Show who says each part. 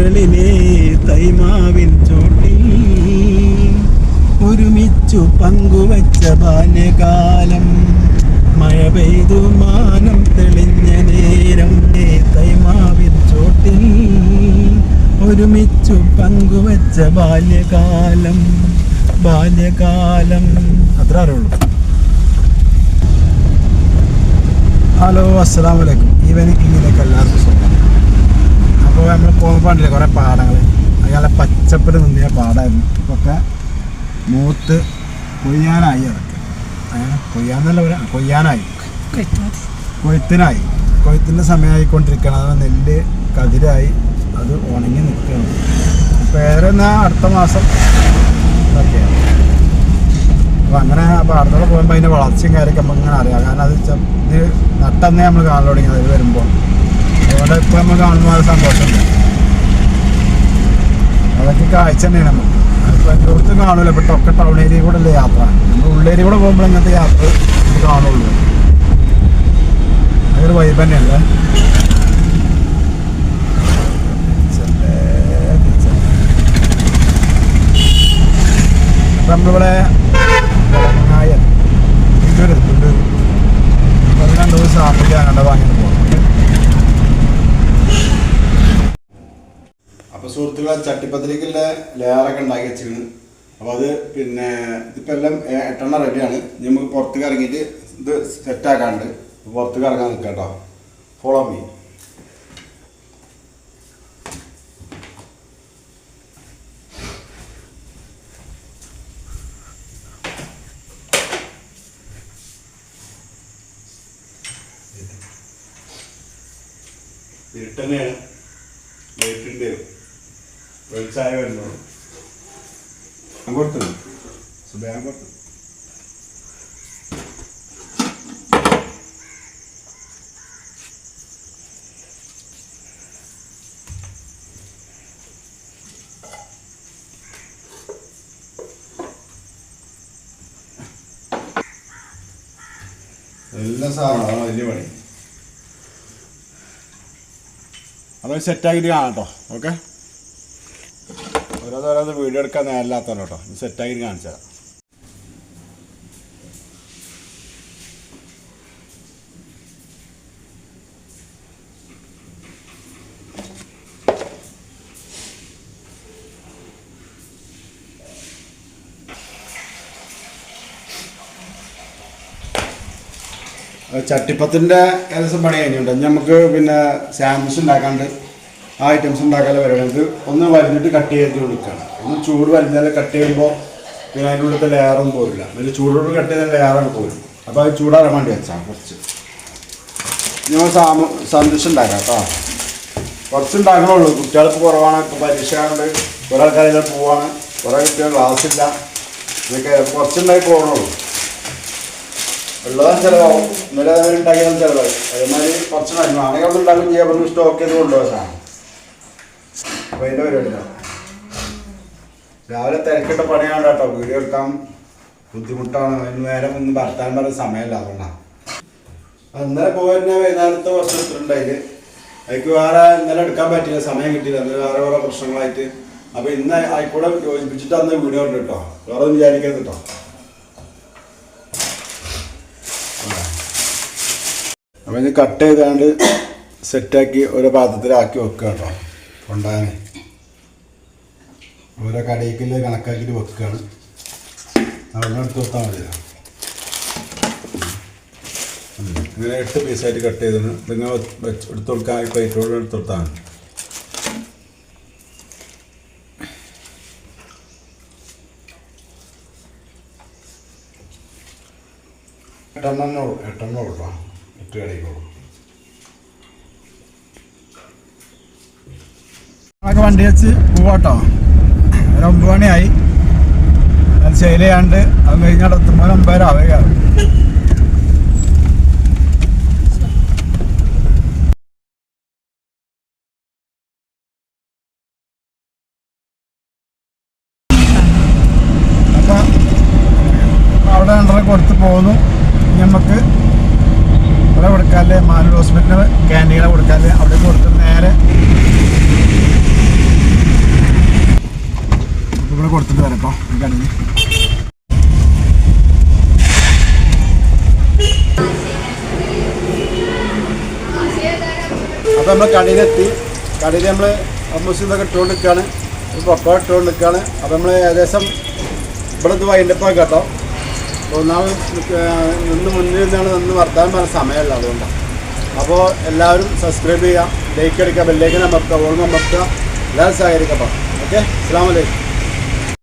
Speaker 1: കരളിലെ തൈമാവിൻ ചോട്ടിൽ ഒരുമിച്ചു പങ്കുവച്ച ബാല്യകാലം. മഴ പെയ്തു മാനം തെളിഞ്ഞ നേരം തൈമാവിൻ ചോട്ടിൽ ഒരുമിച്ചു പങ്കുവച്ച ബാല്യകാലം. ബാല്യകാലം. അത്ര അറിയുള്ളൂ ഹലോ അസ്സാം വലൈക്കും ഈവനിങ് ഇങ്ങനെയൊക്കെ എല്ലാവർക്കും സുഖം കുറെ പാടങ്ങൾ അയാളെ പച്ചപ്പിൽ നിന്നിയ പാടായിരുന്നു. ഇപ്പൊക്കെ മൂത്ത് കൊയ്യാനായി അതൊക്കെ കൊയ്യാന്നല്ല പറയാം കൊയ്യാനായി. കൊയ്ത്തിനായി. കൊയ്ത്തിന്റെ സമയമായിക്കൊണ്ടിരിക്കണം അത് നെല്ല് കതിരായി അത് ഉണങ്ങി നിൽക്കണം പേരെന്നാ അടുത്ത മാസം? ഇതൊക്കെയാണ് അപ്പോൾ അങ്ങനെ പാടത്തോടെ പോകുമ്പോൾ അതിന്റെ വളർച്ചയും കാര്യമൊക്കെ നമുക്ക് ഇങ്ങനെ അറിയാം. കാരണം അത് ഇത് നട്ടന്നേ നമ്മൾ കാണാൻ തുടങ്ങിയത് വരുമ്പോൾ അതുകൊണ്ട് ഇപ്പോൾ നമ്മൾ കാണുമ്പോൾ സന്തോഷമുണ്ട്. കാഴ്ച തന്നെയാണ് നമുക്ക്. അതിപ്പോൾ എല്ലായിടത്തും കാണൂല ഒക്കെ ടൗൺ ഏരിയ കൂടെ അല്ലേ യാത്ര. നമ്മൾ ഉള്ളേരിയ കൂടെ പോകുമ്പോൾ ഇങ്ങനത്തെ യാത്ര കാണുള്ളൂ. അതൊരു വൈബ് തന്നെയല്ലേ? നമ്മളിവിടെ
Speaker 2: ചട്ടിപ്പത്തിരിക്കുള്ള ലെയറൊക്കെ ഉണ്ടാക്കി വെച്ചിരുന്നു അപ്പോൾ അത് പിന്നെ ഇതിപ്പോൾ എല്ലാം എട്ടെണ്ണം റെഡിയാണ് ഇനി നമുക്ക് പുറത്തേക്ക് കറങ്ങിയിട്ട് ഇത് സെറ്റാക്കാണ്ട് പുറത്തേക്ക് കറങ്ങാൻ നിൽക്കാം കേട്ടോ. ഫോളോ മീ ഇരുട്ടന്നെയാണ് ലൈറ്റിന്റെ വെളിച്ചായ വരുന്നുള്ളൂ ഞാൻ കൊടുത്തു. സുബാൻ കൊടുത്തു. എല്ലാ സാധനമാണ് വലിയ പണി. അത് സെറ്റാക്കിയിട്ട് കാണാം കേട്ടോ. ഓക്കെ ഓരോന്നോരോന്ന് വീഡിയോ എടുക്കാൻ നേരമില്ലാത്തല്ലോ കേട്ടോ സെറ്റാക്കിയിട്ട് കാണിച്ചു തരാം. ചട്ടിപ്പത്തിന്റെ ഏകദേശം പണി കഴിഞ്ഞിട്ടുണ്ട്. നമുക്ക് പിന്നെ സാൻഡ്വിച്ച് ഉണ്ടാക്കാണ്ട് ആ ഐറ്റംസ് ഉണ്ടാക്കാനുള്ള പരിപാടി നമുക്ക് ഒന്ന് വരിഞ്ഞിട്ട് കട്ട് ചെയ്ത് കൊടുക്കുകയാണ് ഒന്ന് ചൂട് വരിഞ്ഞാൽ കട്ട് ചെയ്യുമ്പോൾ പിന്നെ അതിനുള്ളത്തെ ലെയറും ലെയറൊന്നും പോരില്ല. അതിൽ ചൂടോട് കട്ട് ചെയ്ത ലെയറാണ് പോരും. അപ്പോൾ അത് ചൂടാറാൻ വേണ്ടി വെച്ചാൽ കുറച്ച്. ഞാൻ സാമ സന്തോഷം ഉണ്ടാക്കാം കേട്ടോ. കുറച്ച് ഉണ്ടാക്കണുള്ളൂ കുട്ടികൾക്ക് കുറവാണ്. ഇപ്പോൾ പരീക്ഷ കൊണ്ട് കുറേ ആൾക്കാരെല്ലാം പോവാണ്. കുറേ കുട്ടികൾ ക്ലാസ് ഇല്ല. ഇതൊക്കെ കുറച്ചുണ്ടായി പോകണുള്ളൂ ഉള്ളതാണ് ചിലവാകും. ഇന്നലെ ഉണ്ടാക്കിയതാണ് ചിലവായി. അതേമാതിരി കുറച്ച് മരുന്ന് ആണെങ്കിൽ അവിടെ ഉണ്ടാക്കും ചെയ്യാൻ സ്റ്റോക്ക് ചെയ്ത് കൊണ്ടുപോകാൻ അപ്പോൾ അതിന്റെ പരിപാടിയില്ല രാവിലെ തിരക്കിട്ട പണിയാണ് കേട്ടോ. വീഡിയോ എടുക്കാൻ ബുദ്ധിമുട്ടാണ്. അതിന് നേരം ഒന്ന് ഭർത്താൻ പറഞ്ഞ സമയമില്ല അതുകൊണ്ടാണ് അത് ഇന്നലെ പോയിരുന്ന വൈകുന്നേരത്തെ കുറച്ച് എടുത്തിട്ടുണ്ട് അതിൽ. അതിക്ക് വേറെ ഇന്നലെ എടുക്കാൻ പറ്റില്ല സമയം കിട്ടിയില്ല. അന്നേരം വേറെ ഓരോ പ്രശ്നങ്ങളായിട്ട്. അപ്പോൾ ഇന്ന് ആയിക്കൂടെ യോജിപ്പിച്ചിട്ട് അന്ന് വീഡിയോ ഉണ്ട് കേട്ടോ. വേറെ ഒന്നും വിചാരിക്കരുത് കേട്ടോ. അപ്പൊ ഇത് കട്ട് ചെയ്താണ്ട് സെറ്റാക്കി ഒരു പാത്രത്തിലാക്കി വെക്കുക കേട്ടോ. കൊണ്ടാകാൻ ഓരോ കടയിക്കിൽ കണക്കാക്കിയിട്ട് വെക്കുകയാണ് അവിടെ എടുത്ത് വെക്കാൻ മതി. ഇങ്ങനെ എട്ട് പീസായിട്ട് കട്ട് ഇതിങ്ങനെ വെച്ച് എടുത്ത് കൊടുക്കാൻ പ്ലേറ്റോട് എടുത്ത് കൊടുത്താൽ മതി. എട്ടെണ്ണം ഉള്ളൂ കൊടുക്കാം എട്ട് കടയിക്കോളൂ
Speaker 1: വണ്ടി വെച്ച് പോവാട്ടോ. ഒരു ഒമ്പത് മണിയായി. അത് ശൈലയാണ്ട് അത് കഴിഞ്ഞാൽ എത്തുമ്പോൾ ഒമ്പതര ആവുകയാണ് അവിടെ രണ്ടര കൊടുത്ത് പോകുന്നു നമുക്ക് ഇവിടെ കൊടുക്കാല്ലേ? മാനൂർ ഹോസ്പിറ്റലിന് ക്യാന്റീനെ കൊടുക്കാല്ലേ? അവിടെ കൊടുത്ത് നേരെ
Speaker 2: ഒന്ന് കൊടുത്തിട്ട് വരട്ടോ കടയിൽ അപ്പൊ നമ്മൾ കടയിലെത്തി. കടയിൽ നമ്മൾ ഓൾമോസ്റ്റ് ഇതൊക്കെ ഇട്ടുകൊണ്ട് നിൽക്കുകയാണ് ഒരു പപ്പ ഇട്ടുകൊണ്ട് നിൽക്കുകയാണ് അപ്പോൾ നമ്മൾ ഏകദേശം ഇവിടെ ഇത് വൈകിട്ടപ്പോൾ കേട്ടോ ഒന്നാമത് നിന്ന് മുന്നിൽ നിന്നാണ് നിന്ന് വർത്താൻ പറഞ്ഞ സമയമല്ല അതുകൊണ്ടാണ് അപ്പോൾ എല്ലാവരും സബ്സ്ക്രൈബ് ചെയ്യുക ലൈക്ക് അടിക്കുക ബെല്ലേക്ക് നമുക്ക് ഓർമ്മ നമുക്ക് എല്ലാവരും സഹകരിക്കാം ഓക്കെ അസ്സാം വലൈക്കും